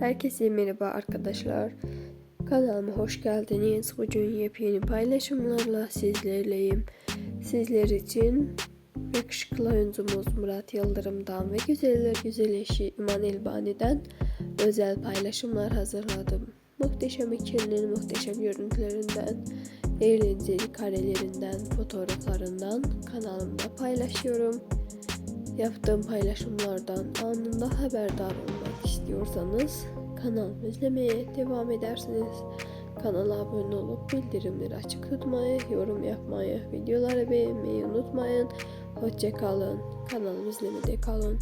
Herkese merhaba arkadaşlar. Kanalıma hoş geldiniz. Bugün yepyeni paylaşımlarla sizlerleyim. Sizler için yakışıklı oyuncumuz Murat Yıldırım'dan ve güzeller güzel İman Elbani'den özel paylaşımlar hazırladım. Muhteşem ikilinin muhteşem görüntülerinden, eğlenceli karelerinden, fotoğraflarından kanalımda paylaşıyorum. Yaptığım paylaşımlardan anında haberdar olmak istiyorsanız kanalımı izlemeye devam edersiniz. Kanala abone olup bildirimleri açık tutmayı, yorum yapmayı, videoları beğenmeyi unutmayın. Hoşçakalın. Kanalımı izlemede kalın.